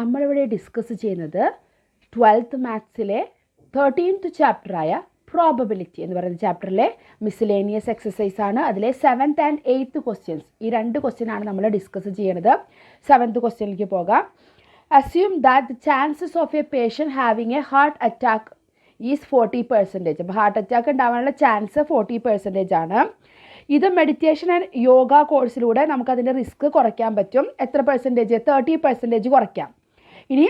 നമ്മളിവിടെ ഡിസ്കസ് ചെയ്യുന്നത് ട്വൽത്ത് മാത്സിലെ തേർട്ടീൻത്ത് ചാപ്റ്ററായ പ്രോബബിലിറ്റി എന്ന് പറയുന്ന ചാപ്റ്ററിലെ മിസ്ലേനിയസ് എക്സസൈസ് ആണ്. അതിലെ സെവൻത്ത് ആൻഡ് എയ്ത്ത് ക്വസ്റ്റ്യൻസ് ഈ രണ്ട് ക്വസ്റ്റ്യൻ ആണ് നമ്മൾ ഡിസ്കസ് ചെയ്യണത്. സെവൻത്ത് ക്വസ്റ്റ്യനിലേക്ക് പോകാം. Assume that chances of a patient having a heart attack is forty percentage അപ്പോൾ ഹാർട്ട് അറ്റാക്ക് ഉണ്ടാവാനുള്ള ചാൻസ് ഫോർട്ടി പെർസെന്റേജ് ആണ്. ഇത് മെഡിറ്റേഷൻ ആൻഡ് യോഗ കോഴ്സിലൂടെ നമുക്കതിന്റെ റിസ്ക് കുറയ്ക്കാൻ പറ്റും. എത്ര പെർസെന്റേജ് തേർട്ടി പെർസെന്റേജ് കുറയ്ക്കാം. ഇനി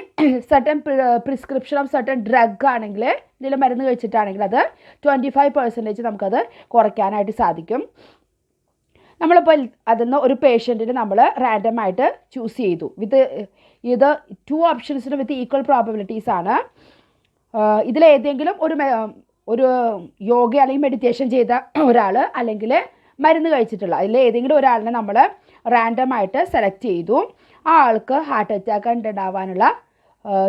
certain prescription of certain drug ആണെങ്കിൽ എന്തെങ്കിലും മരുന്ന് കഴിച്ചിട്ടാണെങ്കിൽ അത് ട്വന്റി ഫൈവ് പെർസെന്റേജ് നമുക്കത് കുറയ്ക്കാനായിട്ട് സാധിക്കും. നമ്മളിപ്പോൾ അതിൽ നിന്ന് ഒരു പേഷ്യന്റിന് നമ്മൾ റാൻഡമായിട്ട് ചൂസ് ചെയ്തു. വിത്ത് ഇത് ടു ഓപ്ഷൻസിന് വിത്ത് ഈക്വൽ പ്രോബബിലിറ്റീസ് ആണ്. ഇതിലേതെങ്കിലും ഒരു ഒരു യോഗ അല്ലെങ്കിൽ മെഡിറ്റേഷൻ ചെയ്ത ഒരാൾ അല്ലെങ്കിൽ മരുന്ന് കഴിച്ചിട്ടുള്ള അതിൽ ഏതെങ്കിലും ഒരാളിനെ നമ്മൾ റാൻഡമായിട്ട് സെലക്ട് ചെയ്തു. ആ ആൾക്ക് ഹാർട്ട് അറ്റാക്ക് ഉണ്ടാവാനുള്ള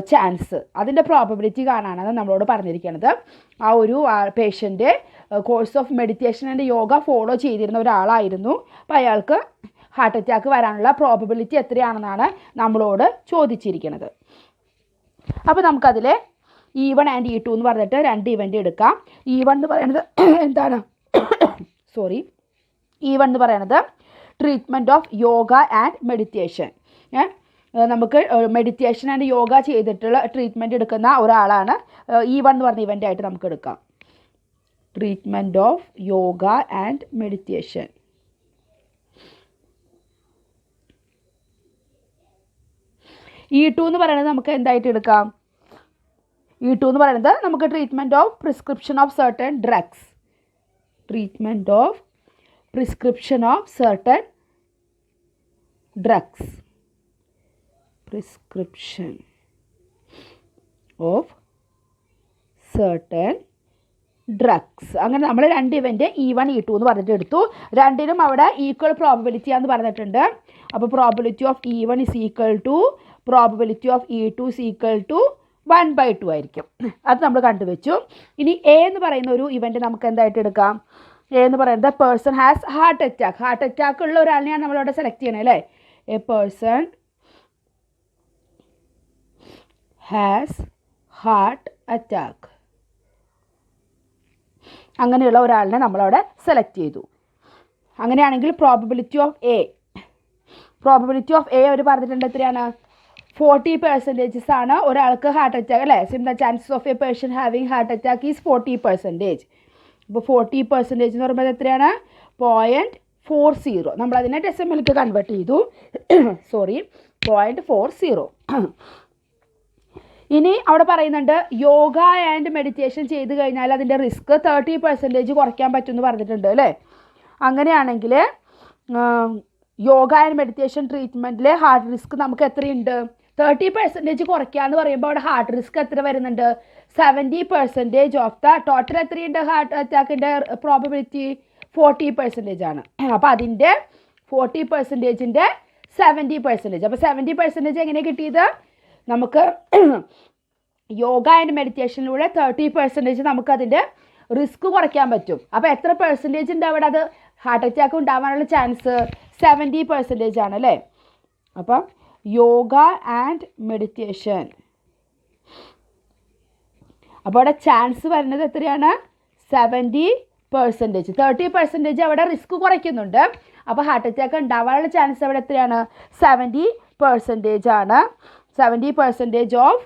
ചാൻസ് അതിന്റെ പ്രോബബിലിറ്റി കാണാനാണ് നമ്മളോട് പറഞ്ഞിരിക്കുന്നത് ആ ഒരു patient course of meditation and yoga follow ചെയ്തിരുന്ന ഒരാളായിരുന്നു. അപ്പോൾ അയാൾക്ക് ഹാർട്ട് അറ്റാക്ക് വരാനുള്ള പ്രോബബിലിറ്റി എത്രയാണെന്നാണ് നമ്മളോട് ചോദിച്ചിരിക്കുന്നത് അപ്പോൾ നമുക്കതിൽ E one and E two എന്ന് പറഞ്ഞിട്ട് രണ്ട് ഇവന്റ് എടുക്കാം. ഇ വൺ എന്ന് പറയുന്നത് എന്താണ്? സോറി ഇ വൺ എന്ന് പറയുന്നത് treatment of yoga and meditation നമുക്ക് മെഡിറ്റേഷൻ ആൻഡ് യോഗ ചെയ്തിട്ടുള്ള ട്രീറ്റ്മെന്റ് എടുക്കുന്ന ഒരാളാണ് ഈ വൺ എന്ന് പറഞ്ഞ ഇവന്റ് ആയിട്ട് നമുക്ക് എടുക്കാം. Treatment of yoga and meditation E two എന്ന് പറയുന്നത് നമുക്ക് എന്തായിട്ട് എടുക്കാം? ഇ ടു എന്ന് പറയുന്നത് നമുക്ക് treatment of prescription of certain drugs treatment of prescription of certain drugs prescription of certain drugs അങ്ങനെ നമ്മൾ രണ്ട് event E one E two എന്ന് പറഞ്ഞിട്ട് എടുത്തു. രണ്ടിനും അവിടെ ഈക്വൽ പ്രോബിലിറ്റി ആണെന്ന് പറഞ്ഞിട്ടുണ്ട്. അപ്പോൾ probability of E one is equal to probability of E two is equal to one by two ആയിരിക്കും. അത് നമ്മൾ കണ്ടുവച്ചു. ഇനി എ എന്ന് പറയുന്ന ഒരു ഇവന്റ് നമുക്ക് എന്തായിട്ട് എടുക്കാം? എ എന്ന് പറയുന്നത് person has heart attack heart attack ഉള്ള ഒരാളിനെയാണ് നമ്മളിവിടെ സെലക്ട് ചെയ്യണത് അല്ലേ? A person has heart attack അങ്ങനെയുള്ള ഒരാളിനെ നമ്മളവിടെ സെലക്ട് ചെയ്തു. അങ്ങനെയാണെങ്കിൽ probability of A probability of A അവർ പറഞ്ഞിട്ടുണ്ട് എത്രയാണ്? ഫോർട്ടി പെർസെന്റേജസ് ആണ് ഒരാൾക്ക് ഹാർട്ട് അറ്റാക്ക് അല്ലേ? Since the chances of a person having heart attack is forty percentage ഇപ്പോൾ ഫോർട്ടി പെർസെന്റേജ് എന്ന് പറയുമ്പോൾ എത്രയാണ്? പോയിന്റ് ഫോർ സീറോ നമ്മളതിനെ ഡെസിമലിക്ക് കൺവേർട്ട് ചെയ്തു. സോറി പോയിന്റ് ഫോർ സീറോ ഇനി അവിടെ പറയുന്നുണ്ട് യോഗ ആൻഡ് മെഡിറ്റേഷൻ ചെയ്ത് കഴിഞ്ഞാൽ അതിന്റെ റിസ്ക് തേർട്ടി പെർസെന്റേജ് കുറയ്ക്കാൻ പറ്റും എന്ന് പറഞ്ഞിട്ടുണ്ട് അല്ലേ? അങ്ങനെയാണെങ്കിൽ യോഗ ആൻഡ് മെഡിറ്റേഷൻ ട്രീറ്റ്മെന്റിൽ ഹാർട്ട് റിസ്ക് നമുക്ക് എത്രയുണ്ട്? തേർട്ടി പെർസെന്റേജ് കുറയ്ക്കുക എന്ന് പറയുമ്പോൾ അവിടെ ഹാർട്ട് റിസ്ക് എത്ര വരുന്നുണ്ട്? Seventy percentage of the total എത്രയുണ്ട്? ഹാർട്ട് അറ്റാക്കിന്റെ പ്രോബിലിറ്റി ഫോർട്ടി പെർസെന്റേജ് ആണ്. അപ്പോൾ അതിന്റെ ഫോർട്ടി പെർസെന്റേജിന്റെ സെവന്റി പെർസെന്റേജ് അപ്പോൾ സെവന്റി പെർസെന്റേജ് എങ്ങനെ കിട്ടിയത്? നമുക്ക് യോഗ ആൻഡ് മെഡിറ്റേഷനിലൂടെ തേർട്ടി പെർസെന്റേജ് നമുക്കതിന്റെ റിസ്ക് കുറയ്ക്കാൻ പറ്റും. അപ്പോൾ എത്ര പെർസെന്റേജ് ഉണ്ട് അവിടെ? അത് ഹാർട്ട് അറ്റാക്ക് ഉണ്ടാവാനുള്ള ചാൻസ് സെവന്റി പെർസെന്റേജ് ആണ് അല്ലേ? അപ്പം യോഗ ആൻഡ് മെഡിറ്റേഷൻ. അപ്പോൾ അവിടെ ചാൻസ് വരുന്നത് എത്രയാണ്? Seventy percentage. തേർട്ടി പെർസെന്റേജ് അവിടെ റിസ്ക് കുറയ്ക്കുന്നുണ്ട്. അപ്പോൾ ഹാർട്ട് അറ്റാക്ക് ഉണ്ടാവാനുള്ള ചാൻസ് അവിടെ എത്രയാണ്? സെവന്റി പെർസെന്റേജ് ആണ്. Seventy percentage of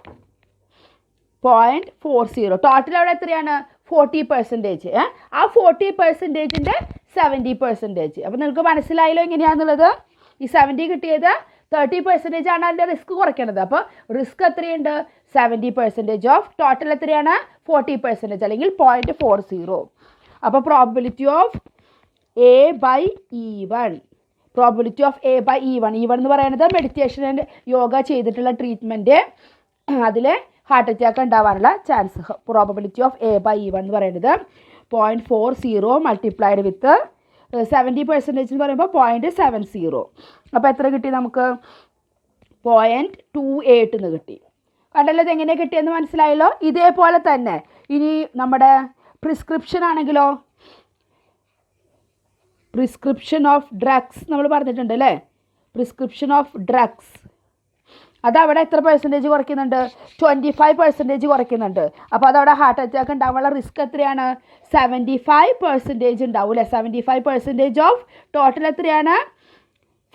point four zero total അവിടെ എത്രയാണ്? Forty percentage. ആ ഫോർട്ടി പെർസെന്റേജിന്റെ സെവന്റി പെർസെന്റേജ്. അപ്പോൾ നിങ്ങൾക്ക് മനസ്സിലായല്ലോ എങ്ങനെയാണെന്നുള്ളത് ഈ സെവന്റി കിട്ടിയത് തേർട്ടി പെർസെന്റേജ് ആണ് അതിന്റെ റിസ്ക് കുറയ്ക്കേണ്ടത് അപ്പോൾ റിസ്ക് എത്രയുണ്ട്? സെവന്റി പെർസെന്റേജ് ഓഫ് ടോട്ടൽ എത്രയാണ്? ഫോർട്ടി പെർസെന്റേജ് അല്ലെങ്കിൽ പോയിന്റ് ഫോർ സീറോ അപ്പോൾ probability of A by E one probability of A by E one E one എന്ന് പറയുന്നത് മെഡിറ്റേഷൻ ആൻഡ് യോഗ ചെയ്തിട്ടുള്ള ട്രീറ്റ്മെന്റ് അതിൽ ഹാർട്ട് അറ്റാക്ക് ഉണ്ടാവാനുള്ള chance probability of A by E one എന്ന് പറയുന്നത് point four zero multiplied with seventy percentage എന്ന് പറയുമ്പോൾ point seven zero അപ്പോൾ എത്ര കിട്ടി നമുക്ക്? പോയിന്റ് ടു എയ്റ്റ് എന്ന് കിട്ടി. കണ്ടല്ലോ ഇത് എങ്ങനെ കിട്ടിയെന്ന് മനസ്സിലായല്ലോ? ഇതേപോലെ തന്നെ. ഇനി നമ്മുടെ പ്രിസ്ക്രിപ്ഷൻ ആണെങ്കിലോ? പ്രിസ്ക്രിപ്ഷൻ ഓഫ് ഡ്രഗ്സ് നമ്മൾ പറഞ്ഞിട്ടുണ്ട് അല്ലേ? പ്രിസ്ക്രിപ്ഷൻ ഓഫ് ഡ്രഗ്സ് അത് അവിടെ എത്ര പെർസെന്റേജ് കുറയ്ക്കുന്നുണ്ട്? ട്വന്റി ഫൈവ് പെർസെന്റേജ് കുറയ്ക്കുന്നുണ്ട്. അപ്പോൾ അതവിടെ ഹാർട്ട് അറ്റാക്ക് ഉണ്ടാവാനുള്ള റിസ്ക് എത്രയാണ്? സെവന്റി ഫൈവ് പെർസെന്റേജ് ഉണ്ടാവും അല്ലേ? Seventy five percentage of total എത്രയാണ്?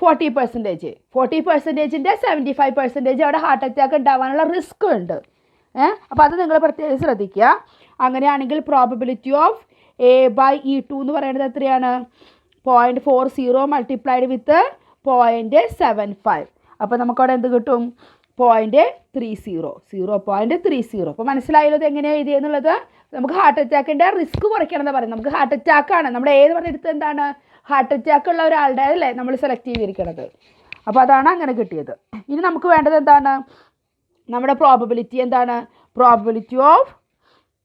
ഫോർട്ടി പെർസെന്റേജ് ഫോർട്ടി പെർസെന്റേജിന്റെ സെവന്റി ഫൈവ് പെർസെന്റേജ് അവിടെ ഹാർട്ട് അറ്റാക്ക് ഉണ്ടാവാനുള്ള റിസ്ക് ഉണ്ട്. ഏഹ് അപ്പോൾ അത് നിങ്ങൾ പ്രത്യേകം ശ്രദ്ധിക്കുക. അങ്ങനെയാണെങ്കിൽ probability of A by E two എന്ന് പറയുന്നത് എത്രയാണ്? Point four zero multiplied with point seven five അപ്പോൾ നമുക്കവിടെ എന്ത് കിട്ടും? Point three zero zero point three zero അപ്പോൾ മനസ്സിലായല്ലോ ഇത് എങ്ങനെയാണ് എഴുതിയെന്നുള്ളത് നമുക്ക് ഹാർട്ട് അറ്റാക്കിന്റെ റിസ്ക് കുറയ്ക്കണം എന്ന് പറയും. നമുക്ക് ഹാർട്ട് അറ്റാക്കാണ് നമ്മുടെ ഏത് പറഞ്ഞെടുത്ത് എന്താണ്? ഹാർട്ട് അറ്റാക്ക് ഉള്ള ഒരാളുടെ അല്ലേ? നമ്മൾ സെലക്ട് ചെയ്തിരിക്കണത്. അപ്പോൾ അതാണ് അങ്ങനെ കിട്ടിയത്. ഇനി നമുക്ക് വേണ്ടത് എന്താണ്? നമ്മുടെ പ്രോബബിലിറ്റി എന്താണ്? Probability of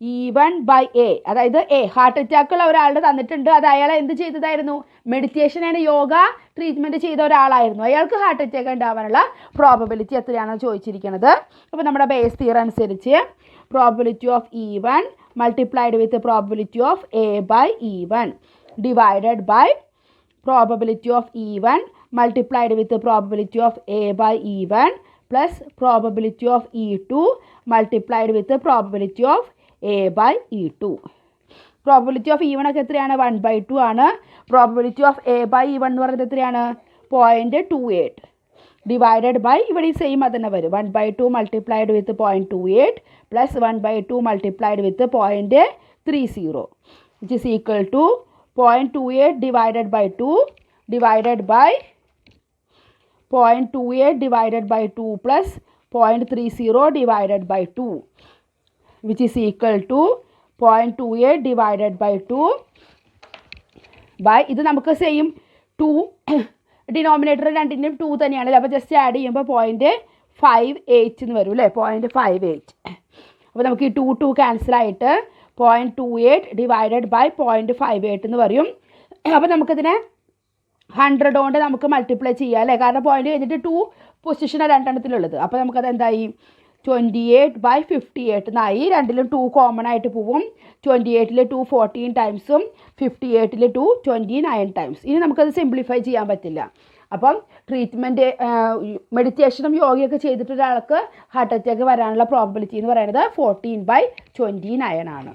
E one by A അതായത് എ ഹാർട്ട് അറ്റാക്ക് ഉള്ള ഒരാളുടെ തന്നിട്ടുണ്ട്. അത് അയാൾ എന്ത് ചെയ്തതായിരുന്നു? മെഡിറ്റേഷൻ ആൻഡ് യോഗ ട്രീറ്റ്മെന്റ് ചെയ്ത ഒരാളായിരുന്നു. അയാൾക്ക് ഹാർട്ട് അറ്റാക്ക് ഉണ്ടാവാനുള്ള പ്രോബബിലിറ്റി എത്രയാണെന്ന് ചോദിച്ചിരിക്കുന്നത് അപ്പോൾ നമ്മുടെ ബേസ് തിയർ അനുസരിച്ച് probability of E one multiplied with probability of A by E one divided by probability of E1 with probability of A by A by E1 plus probability of E2 multiplied with the probability of A by E2. Probability of E one ഒക്കെ എത്രയാണ്? One by two ആണ്. Probability of A by E one എന്ന് പറയുന്നത് എത്രയാണ്? Point two eight divided by ഇവിടെ ഈ same അത് തന്നെ വരും. One by two multiplied with point two eight plus one by two multiplied with point three zero which is equal to 0.28 divided by 2 divided by 0.28 divided by 2 plus 0.30 divided by 2 which is equal to 0.28 divided by 2 by ഇത് നമുക്ക് same two denominator രണ്ടിന്റെയും two തന്നെയാണ്. അപ്പോൾ just add ചെയ്യുമ്പോൾ point five eight എന്ന് വരും അല്ലേ point five eight അപ്പോൾ നമുക്ക് ഈ two two ക്യാൻസലായിട്ട് point two eight divided by point five eight എന്ന് പറയും. അപ്പോൾ നമുക്കിതിനെ ഹൺഡ്രഡ് കൊണ്ട് നമുക്ക് മൾട്ടിപ്ലൈ ചെയ്യാം അല്ലേ കാരണം പോയിന്റ് കഴിഞ്ഞിട്ട് ടു പൊസിഷനാണ് രണ്ടെണ്ണത്തിലുള്ളത്. അപ്പോൾ നമുക്കത് എന്തായി? Twenty eight by fifty eight എന്നായി രണ്ടിലും ടു കോമൺ ആയിട്ട് പോവും. ട്വന്റി എയ്റ്റിൽ ടു ഫോർട്ടീൻ ടൈംസും ഫിഫ്റ്റി എയ്റ്റിൽ ടു ട്വന്റി നയൻ ടൈംസ് ഇനി നമുക്കത് സിംപ്ലിഫൈ ചെയ്യാൻ പറ്റില്ല. അപ്പം ട്രീറ്റ്മെന്റ് മെഡിറ്റേഷനും യോഗയൊക്കെ ചെയ്തിട്ട് ഒരാൾക്ക് ഹാർട്ട് അറ്റാക്ക് വരാനുള്ള പ്രോബിലിറ്റി എന്ന് പറയുന്നത് ഫോർട്ടീൻ ബൈ ട്വന്റി നയൻ ആണ്.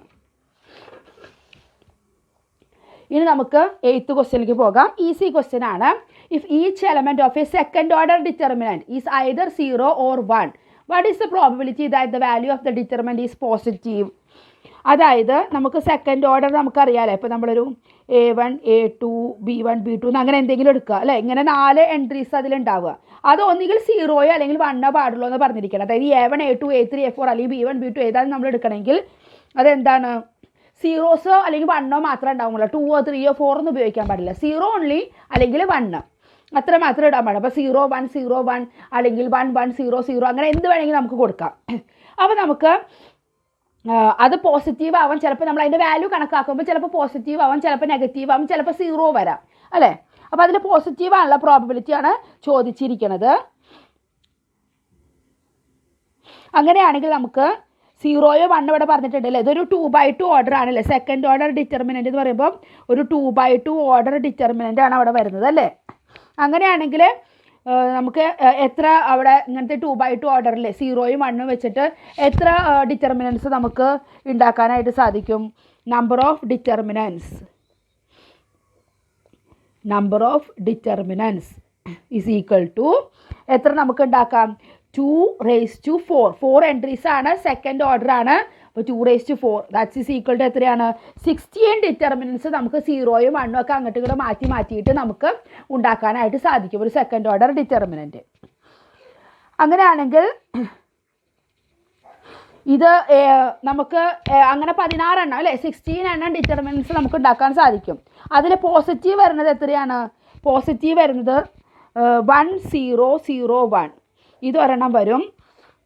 ഇനി നമുക്ക് എയ്ത്ത് ക്വസ്റ്റ്യനിലേക്ക് പോകാം. ഈസി ക്വസ്റ്റ്യൻ ആണ്. If each element of a second order determinant is either zero or one what is the probability that the value of the determinant is positive അതായത് നമുക്ക് second order നമുക്കറിയാമല്ലോ ഇപ്പോൾ നമ്മളൊരു A one A two B one B two അങ്ങനെ എന്തെങ്കിലും എടുക്കുക അല്ലേ? ഇങ്ങനെ നാല് എൻട്രീസ് അതിലുണ്ടാവുക. അത് ഒന്നുകിൽ സീറോയോ അല്ലെങ്കിൽ വണ്ണോ പാടുള്ളൂ എന്ന് പറഞ്ഞിരിക്കണം. അതായത് A one A two A three A four അല്ലെങ്കിൽ ബി വൺ ബി ടു ഏതാണ് നമ്മൾ എടുക്കണമെങ്കിൽ അതെന്താണ്? സീറോസോ അല്ലെങ്കിൽ വണ്ണോ മാത്രമേ ഉണ്ടാവുള്ളൂ. ടൂവോ ത്രീയോ ഫോറൊന്നും ഉപയോഗിക്കാൻ പാടില്ല. സീറോ ഓൺലി അല്ലെങ്കിൽ വണ്ണ് അത്ര മാത്രം ഇടാൻ പാടും അപ്പോൾ സീറോ വൺ സീറോ വൺ അല്ലെങ്കിൽ വൺ വൺ സീറോ സീറോ അങ്ങനെ എന്ത് വേണമെങ്കിലും നമുക്ക് കൊടുക്കാം. അപ്പോൾ നമുക്ക് അത് പോസിറ്റീവ് ആവാം ചിലപ്പോൾ നമ്മൾ അതിന്റെ വാല്യൂ കണക്കാക്കുമ്പോൾ ചിലപ്പോൾ പോസിറ്റീവ് ആവാം ചിലപ്പോൾ നെഗറ്റീവ് ആവാം ചിലപ്പോൾ സീറോ വരാം. അല്ലേ? അപ്പോൾ അതിൽ പോസിറ്റീവ് ആണുള്ള പ്രോബിലിറ്റി ആണ് ചോദിച്ചിരിക്കുന്നത് അങ്ങനെയാണെങ്കിൽ നമുക്ക് സീറോയോ വൺ ഇവിടെ പറഞ്ഞിട്ടുണ്ടല്ലേ ഇതൊരു ടു ബൈ ടു ഓർഡർ ആണല്ലേ സെക്കൻഡ് ഓർഡർ ഡിറ്റർമിനന്റ് എന്ന് പറയുമ്പോൾ ഒരു two by two order determinant ആണ് അവിടെ വരുന്നത് അല്ലേ? അങ്ങനെയാണെങ്കിൽ നമുക്ക് എത്ര അവിടെ ഇങ്ങനത്തെ ടു ബൈ ടു ഓർഡറിൽ സീറോയും വണ്ണും വെച്ചിട്ട് എത്ര ഡിറ്റർമിനൻസ് നമുക്ക് ഉണ്ടാക്കാനായിട്ട് സാധിക്കും? Number of determinants number of determinants is equal to എത്ര നമുക്ക് ഉണ്ടാക്കാം? Two raise to four four entries ആണ് സെക്കൻഡ് ഓർഡർ ആണ്. അപ്പോൾ two raise to four that's is equal to എത്രയാണ്? സിക്സ്റ്റീൻ ഡിറ്റർമിനൻസ് നമുക്ക് സീറോയും വണ്ണും ഒക്കെ അങ്ങോട്ടും ഇങ്ങോട്ട് മാറ്റി മാറ്റിയിട്ട് നമുക്ക് ഉണ്ടാക്കാനായിട്ട് സാധിക്കും. ഒരു സെക്കൻഡ് ഓർഡർ ഡിറ്റർമിനന്റ് അങ്ങനെയാണെങ്കിൽ ഇത് നമുക്ക് അങ്ങനെ പതിനാറെണ്ണം അല്ലേ? സിക്സ്റ്റീൻ എണ്ണം ഡിറ്റർമിനൻസ് നമുക്ക് ഉണ്ടാക്കാൻ സാധിക്കും. അതിൽ പോസിറ്റീവ് വരുന്നത് എത്രയാണ്? പോസിറ്റീവ് വരുന്നത് വൺ സീറോ സീറോ വൺ ഇത് ഒരെണ്ണം വരും.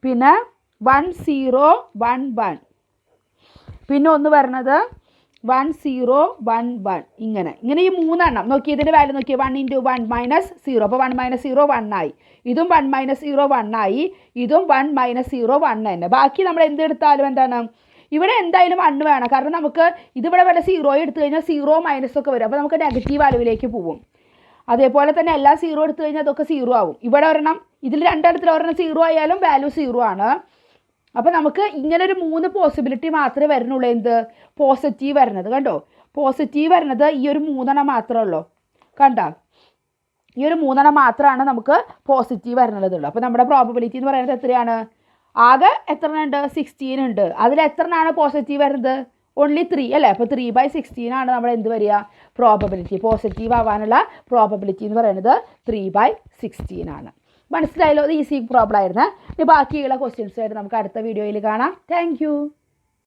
പിന്നെ വൺ സീറോ വൺ വൺ പിന്നെ ഒന്ന് വരണത് വൺ സീറോ വൺ വൺ ഇങ്ങനെ. ഇങ്ങനെ ഈ മൂന്നെണ്ണം. നോക്കി ഇതിന്റെ വാല്യൂ നോക്കി one into one minus zero അപ്പോൾ വൺ മൈനസ് സീറോ വൺ ആയി. ഇതും വൺ മൈനസ് സീറോ വൺ ആയി. ഇതും വൺ മൈനസ് സീറോ വൺ തന്നെ. ബാക്കി നമ്മൾ എന്ത് എടുത്താലും എന്താണ്? ഇവിടെ എന്തായാലും വൺ വേണം. കാരണം നമുക്ക് ഇതിവിടെ വല്ല സീറോ എടുത്തു കഴിഞ്ഞാൽ സീറോ മൈനസ് ഒക്കെ വരും. അപ്പോൾ നമുക്ക് നെഗറ്റീവ് അളവിലേക്ക് പോവും. അതേപോലെ തന്നെ എല്ലാ സീറോ എടുത്തു കഴിഞ്ഞാൽ അതൊക്കെ സീറോ ആവും. ഇവിടെ ഒരെണ്ണം ഇതിൽ രണ്ടിടത്തിൽ ഒരെണ്ണം സീറോ ആയാലും വാല്യൂ സീറോ ആണ്. അപ്പോൾ നമുക്ക് ഇങ്ങനെ ഒരു മൂന്ന് പോസിബിലിറ്റി മാത്രമേ വരുന്നുള്ളൂ. എന്ത്? പോസിറ്റീവ് വരുന്നത്. കണ്ടോ? പോസിറ്റീവ് വരുന്നത് ഈ ഒരു മൂന്നെണ്ണം മാത്രമേ ഉള്ളൂ. കണ്ടോ? ഈ ഒരു മൂന്നെണ്ണം മാത്രമാണ് നമുക്ക് പോസിറ്റീവ് വരുന്നുള്ളതുള്ളൂ അപ്പോൾ നമ്മുടെ പ്രോബബിലിറ്റി എന്ന് പറയുന്നത് എത്രയാണ്? ആകെ എത്ര ഉണ്ട്? സിക്സ്റ്റീൻ ഉണ്ട്. അതിൽ എത്ര എണ്ണമാണ് പോസിറ്റീവ് വരുന്നത്? ഓൺലി ത്രീ അല്ലേ? അപ്പോൾ ത്രീ ബൈ സിക്സ്റ്റീൻ ആണ് നമ്മൾ എന്ത് വരിക? പ്രോബബിലിറ്റി പോസിറ്റീവ് ആവാനുള്ള പ്രോബബിലിറ്റി എന്ന് പറയുന്നത് ത്രീ ബൈ സിക്സ്റ്റീൻ ആണ്. മനസ്സിലായല്ലോ അത് ഈസി പ്രോബ്ലം ആയിരുന്നേ. ഇനി ബാക്കിയുള്ള ക്വസ്റ്റ്യൻസ് ആയിട്ട് നമുക്ക് അടുത്ത വീഡിയോയിൽ കാണാം. താങ്ക്